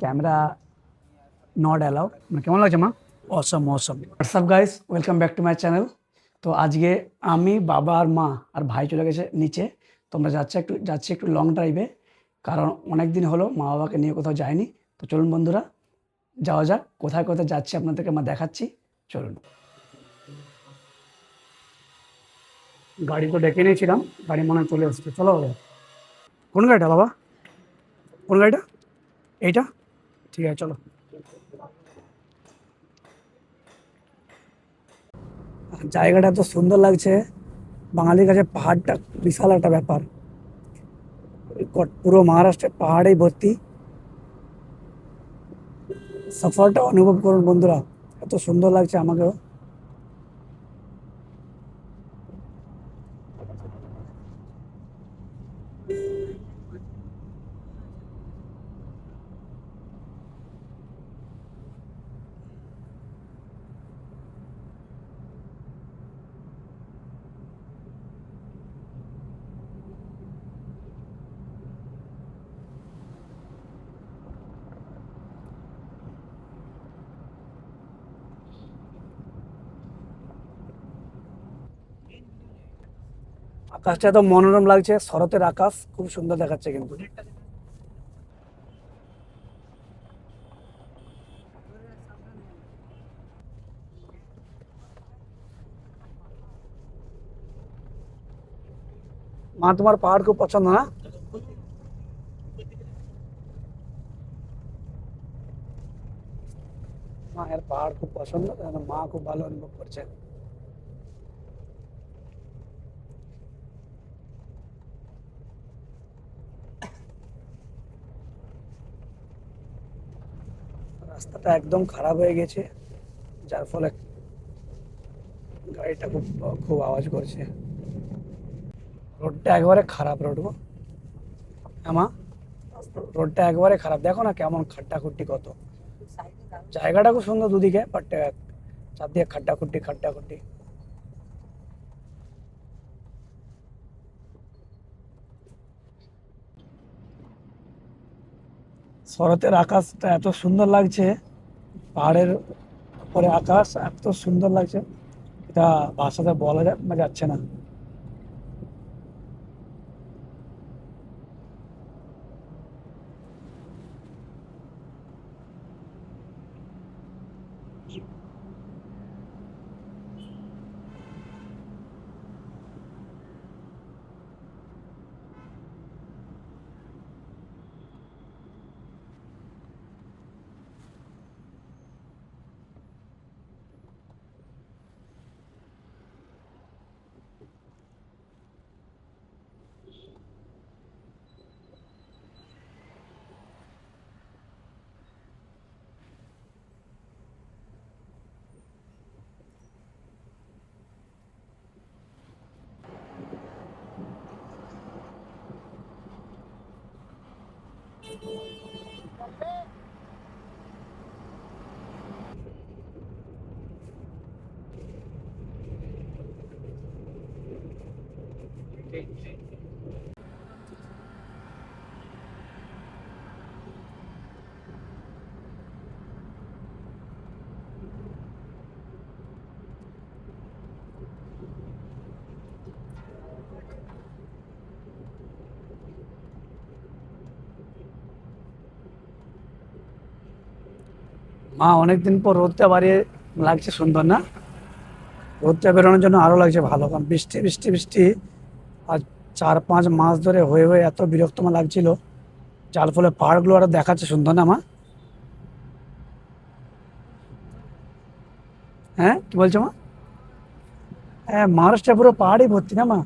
Camera not allowed মানে কেমন লাগছে মা? Awesome awesome WhatsApp guys welcome back to my channel তো আজকে আমি বাবা আর মা আর ভাই চলে গেছে নিচে। তোমরা যাচ্ছে একটু যাচ্ছি একটু লং ড্রাইভে কারণ অনেক দিন হলো মা বাবাকে নিয়ে কোথাও যায়নি তো চলুন বন্ধুরা যাওয়া যাক কোথায় কোথায় যাচ্ছি আপনাদেরকে আমার দেখাচ্ছি। চলুন। গাড়ি তো ডেকে নিয়েছিলাম গাড়ি মনে চলে এসছে। চলো। কোন গাড়িটা বাবা? কোন গাড়িটা? এইটা? ঠিক আছে, চলো। জায়গাটা এত সুন্দর লাগছে, বাঙালির কাছে পাহাড়টা বিশাল একটা ব্যাপার। পুরো মহারাষ্ট্রে পাহাড়েই ভর্তি। সফরটা অনুভব করুন বন্ধুরা, এত সুন্দর লাগছে আমাকেও। আকাশটা এত মনোরম লাগছে, শরতের আকাশ খুব সুন্দর দেখাচ্ছে কিন্তু। মা, তোমার পাহাড় খুব পছন্দ না? মায়ের পাহাড় খুব পছন্দ মা খুব ভালো অনুভব করছে। রাস্তাটা একদম খারাপ হয়ে গেছে, যার ফলে গাড়িটা খুব খুব আওয়াজ করছে। রোডটা একবারে খারাপ রোড গো। হ্যাঁ মা, রোডটা একবারে খারাপ। দেখো না কেমন খাট্টা খুট্টি কত। জায়গাটা খুব সুন্দর দুদিকে বাট চারদিকে খাট্টা খুট্টি খাট্টা খুট্টি শরতের আকাশটা এত সুন্দর লাগছে। পাহাড়ের উপরে আকাশ এত সুন্দর লাগছে। এটা ভাষাতে বলা যা- যাচ্ছে না। Oh. মা, অনেকদিন পর রোদটা বাড়িয়ে লাগছে, সুন্দর না? রোদটা বেরোনোর জন্য আরও লাগছে ভালো, কারণ বৃষ্টি বৃষ্টি বৃষ্টি আজ চার পাঁচ মাস ধরে হয়ে হয়ে এত বিরক্তমা লাগছিল। যার ফলে পাহাড়গুলো আরও দেখাচ্ছে, সুন্দর না মা? হ্যাঁ কি বলছো মা? হ্যাঁ মহারাষ্ট্রে পুরো পাহাড়ই ভর্তি না মা?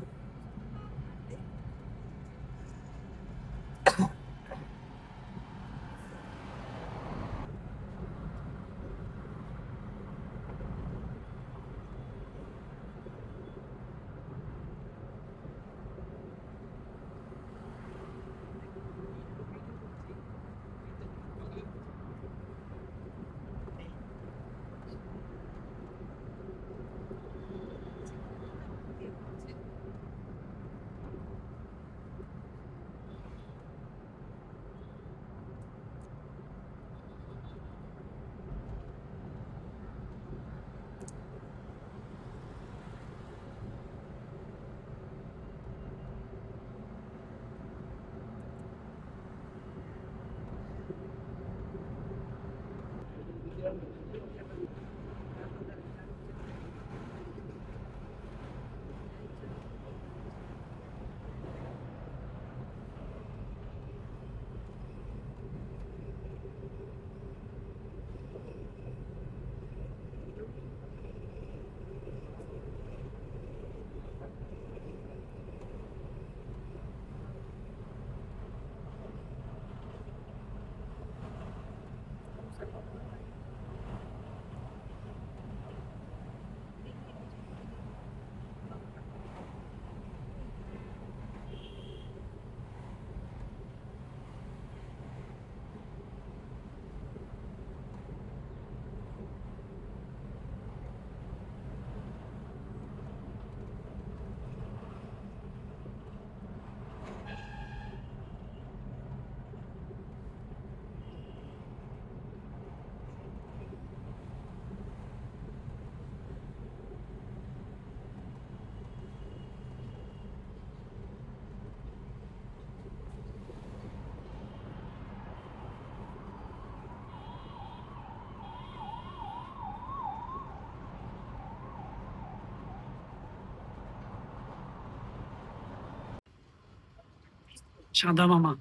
সাদা মামা।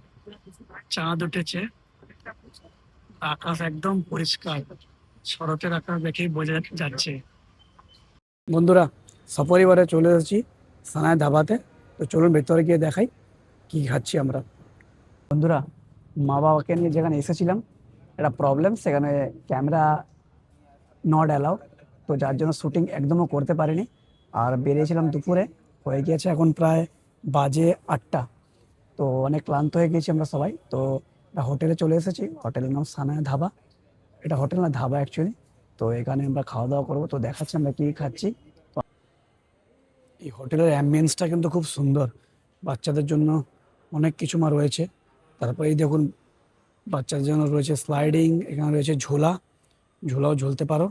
চাঁদ উঠেছে। আকাশ একদম পরিষ্কার। শরতের আকাশ দেখেই বোঝা যাচ্ছে। বন্ধুরা, সপরিবারে চলে এসেছি সানায় ধাবাতে। তো চলুন ভেতরে গিয়ে দেখাই কি খাচ্ছি আমরা। বন্ধুরা, মা বাবাকে নিয়ে যেখানে এসেছিলাম, একটা প্রবলেম সেখানে ক্যামেরা নট অ্যালাউ তো যার জন্য শ্যুটিং একদমও করতে পারিনি। আর বেরিয়েছিলাম দুপুরে, হয়ে গিয়েছে এখন প্রায় বাজে আটটা। তো অনেক ক্লান্ত হয়ে গেছি আমরা সবাই। তো একটা হোটেলে চলে এসেছি। হোটেলের নাম সানায়া ধাবা। এটা হোটেল না, ধাবা অ্যাকচুয়ালি তো এখানে আমরা খাওয়া দাওয়া করব। তো দেখাচ্ছি আমরা কী খাচ্ছি। এই হোটেলের অ্যাম্বিয়েন্সটা কিন্তু খুব সুন্দর। বাচ্চাদের জন্য অনেক কিছু মা রয়েছে। তারপরে এই দেখুন, বাচ্চাদের জন্য রয়েছে স্লাইডিং এখানে রয়েছে ঝোলা। ঝোলাও ঝুলতে পারো।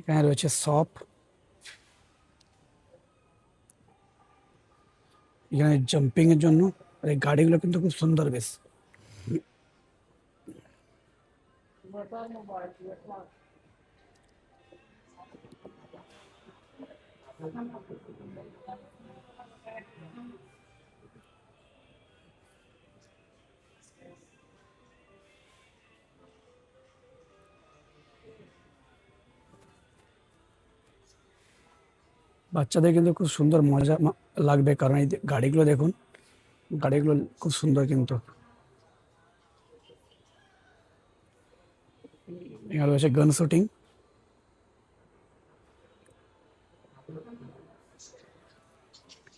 এখানে রয়েছে সপ এখানে জাম্পিং এর জন্য আর এই গাড়িগুলো কিন্তু খুব সুন্দর বেশ। বাচ্চাদের কিন্তু খুব সুন্দর মজা লাগবে, কারণ এই গাড়িগুলো দেখুন, গাড়িগুলো খুব সুন্দর কিন্তু। এখানে রয়েছে গান শুটিং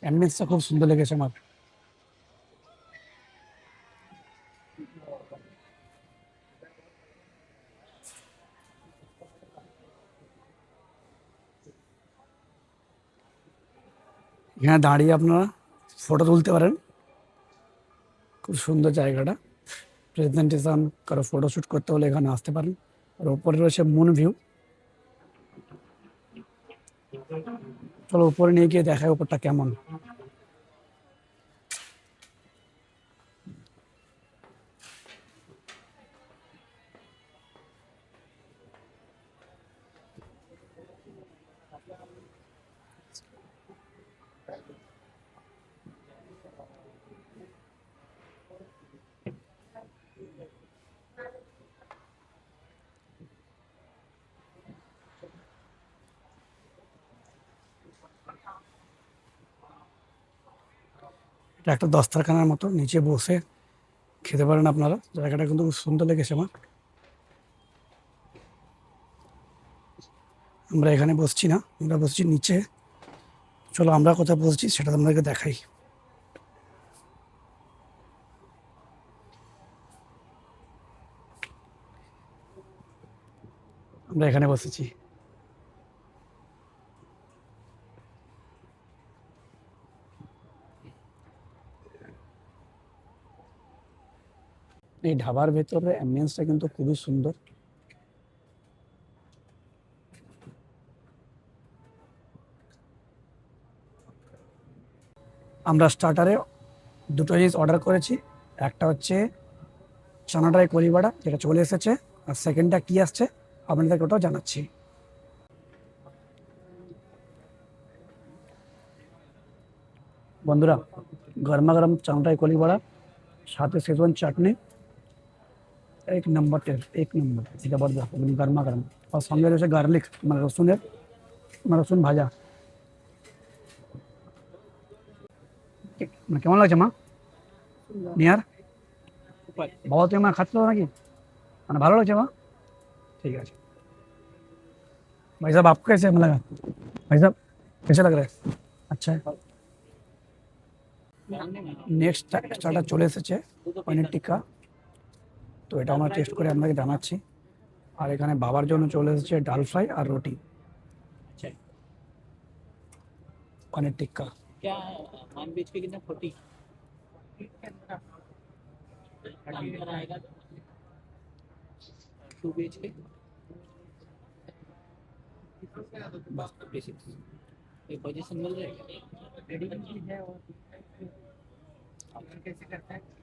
অ্যাম্বিয়েন্সটা খুব সুন্দর লেগেছে আমার। এখানে দাঁড়িয়ে আপনারা ফটো তুলতে পারেন। খুব সুন্দর জায়গাটা। প্রেজেন্টেশন কারও ফটোশ্যুট করতে হলে এখানে আসতে পারেন। আর ওপরে রয়েছে মুন ভিউ চলো উপরে নিয়ে গিয়ে দেখায় ওপরটা কেমন। এটা একটা দস্তারখানার মতো নিচে বসে খেতে পারেন আপনারা। জায়গাটা কিন্তু খুব সুন্দর লেগেছে আমার। আমরা এখানে বসছি না, আমরা বসছি নিচে। চলো আমরা কোথায় বসছি সেটা আপনাদেরকে দেখাই। আমরা এখানে বসেছি। এই ঢাবার ভেতরে অ্যাম্বিয়েন্সটা কিন্তু খুবই সুন্দর। আমরা স্টার্টারে দুটো জিনিস অর্ডার করেছি। একটা হচ্ছে চানাডাই কলিবাড়া, যেটা চলে এসেছে। আর সেকেন্ডটা কি আসছে, আপনাদেরকে ওটাও জানাচ্ছি। বন্ধুরা, গরমা গরম চানাটাই কলি বড়া সাথে সেজওয়ান চাটনি। এক নম্বর টেস্ট এক নম্বর জবরদস্ত একদম গরমা গরম আর সঙ্গে রয়েছে গার্লিক মানে রসুনের মানে রসুন ভাজা কে- মানে কেমন লাগছে মা নিয়ার ऊपर বাবা তুমি মা খাচ্ছিল নাকি মানে ভালো লাগছে মা ठीक है भाई साहब आपको कैसे लगा भाई साहब कैसे लग रहा है अच्छा है নেক্সট স্টার্টার চলে এসেছে পনির টিক্কা তো এটা আমরা টেস্ট করে আপনাকে জানাচ্ছি আর এখানে বাবার জন্য চলে এসেছে ডাল ফ্রাই আর রুটি अच्छा পনির টিক্কা क्या वन बीच के कितना फोर्टी आएगा टू बीच के बस फिफ्टी सिक्स एक पोजीशन मिल जाएगा रेडी है और कैसे करता है रेडी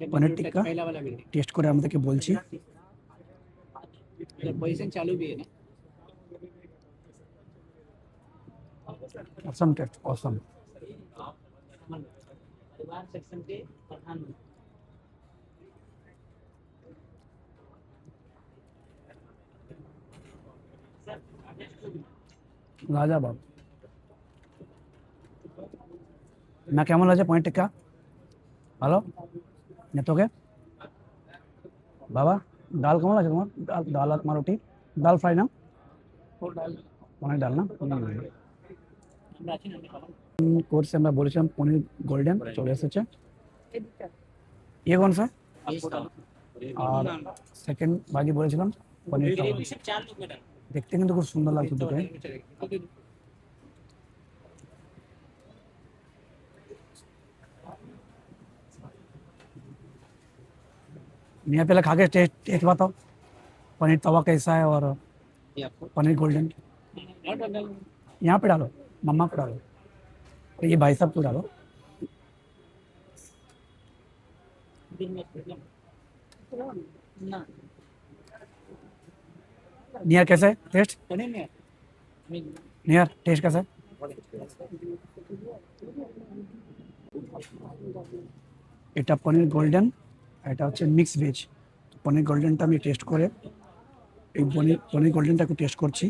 পনির টিক্কা টেস্ট করে আমাদেরকে বলছি চালু অসম টেস্ট অসম রাজা বাবু না কেমন আছে পয়েন্ট টিকা ভালো নেতকে বাবা, ডাল কেমন আছে তোমার? ডাল ডাল আর মারুটি ডাল ফ্রাই না অনেক ডাল না? কোর্স আমরা বলেছিলাম পনির গোল্ডেন চলে এসেছে। ইয়ে কোন স্যার আর সেকেন্ড বাকি বলেছিলাম পনির দেখতে কিন্তু খুব সুন্দর লাগছে তোকে। यहाँ पहले खा के टेस्ट टेस्ट बताओ पनीर तवा कैसा है और ये आपको पनीर गोल्डन यहाँ पे डालो मम्मा को डालो और ये भाई साहब को डालो ना नियर कैसा है टेस्ट पनीर में मैं नियर टेस्ट कैसा है এটা পনির গোল্ডেন এটা হচ্ছে মিক্স ভেজ পনির গোল্ডেনটা আমি টেস্ট করে, এই পনির পনির গোল্ডেনটা একটু টেস্ট করছি।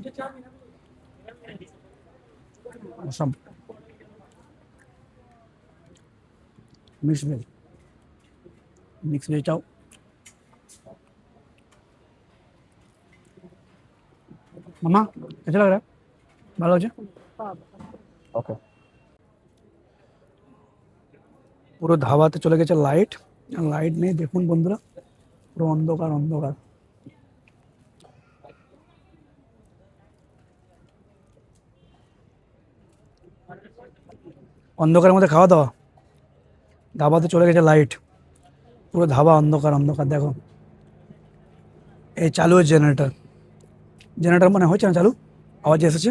মিক্স ভেজ মিক্স ভেজটাও মামা কেছে লাগে ভালো আছে? ওকে পুরো ধাবাতে চলে গেছে লাইট লাইট নেই, দেখুন বন্ধুরা, পুরো অন্ধকার অন্ধকার। অন্ধকারের মধ্যে খাওয়া দাওয়া? ধাবাতে চলে গেছে লাইট পুরো ধাবা অন্ধকার অন্ধকার, দেখো। এই চালু জেনারেটার জেনারেটার মানে হয়েছে না চালু? আওয়াজ এসেছে?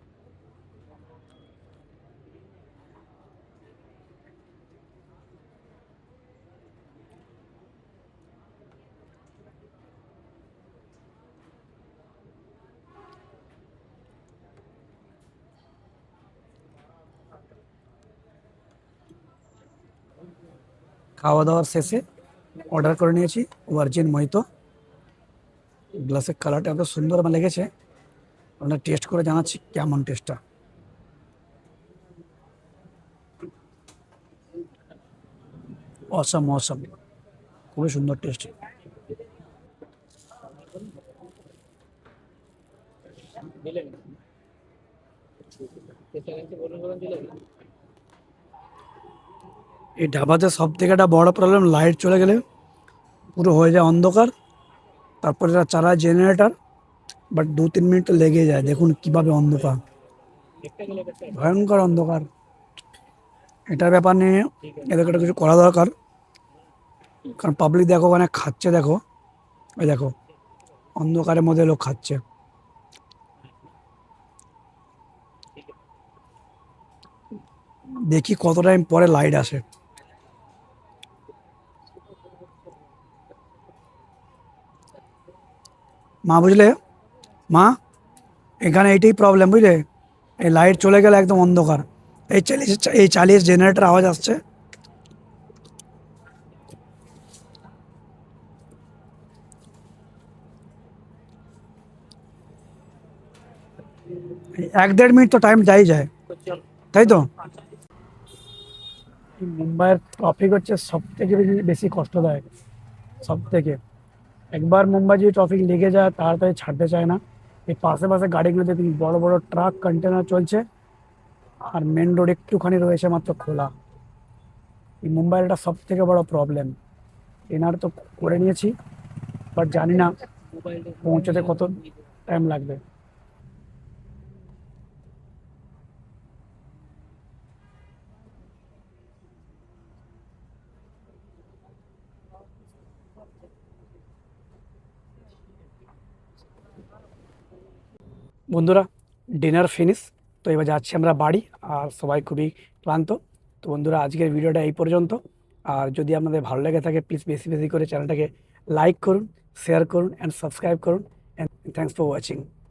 খাওয়া দাওয়ার শেষে অর্ডার করে নিয়েছি ওয়ার্জিন মহিত গ্লাসের কালারটা এত সুন্দর আমার লেগেছে। আপনার টেস্ট করে জানাচ্ছি কেমন টেস্টটা অসম অসম খুবই সুন্দর টেস্ট দিলেন। এই ঢাবাতে সব থেকে একটা বড় প্রবলেম লাইট চলে গেলে পুরো হয়ে যায় অন্ধকার। তারপরে এরা চালায় জেনারেটার বাট দু তিন মিনিট তো লেগে যায়। দেখুন কীভাবে অন্ধকার। ভয়ঙ্কর অন্ধকার। এটার ব্যাপার নিয়ে এদেরকে একটা কিছু করা দরকার। কারণ পাবলিক দেখো ওখানে খাচ্ছে দেখো। ওই দেখো, অন্ধকারের মধ্যে লোক খাচ্ছে। দেখি কত টাইম পরে লাইট আসে। মা, বুঝলে? মা, এখানে এইটাই প্রবলেম বুঝলে? এই লাইট চলে গেলে একদম অন্ধকার। এই চালিয়ে এই চালিয়ে জেনারেটর আওয়াজ আসছে। এক দেড় মিনিট তো টাইম যাই যায়। তাই তো? মুম্বাইয়ের ট্রাফিক হচ্ছে সব থেকে বেশি বেশি কষ্টদায়ক। সব থেকে একবার মুম্বাই যদি ট্রাফিক লেগে যায়, তাড়াতাড়ি ছাড়তে চায় না। এই পাশে পাশে গাড়িগুলোতে তুমি বড় বড় ট্রাক কন্টেনার চলছে। আর মেন রোড একটুখানি রয়েছে মাত্র খোলা। এই মুম্বাইয়ের একটা সব থেকে বড় প্রবলেম এনার তো করে নিয়েছি বাট জানি না পৌঁছতে কত টাইম লাগবে। বন্ধুরা ডিনার ফিনিশ তো এবার যাচ্ছি আমরা বাড়ি, আর সবাই খুবই ক্লান্ত। তো বন্ধুরা, আজকের ভিডিওটা এই পর্যন্ত। আর যদি আপনাদের ভালো লেগে থাকে প্লিজ বেশি বেশি করে চ্যানেলটাকে লাইক করুন শেয়ার করুন অ্যান্ড সাবস্ক্রাইব করুন। And thanks for watching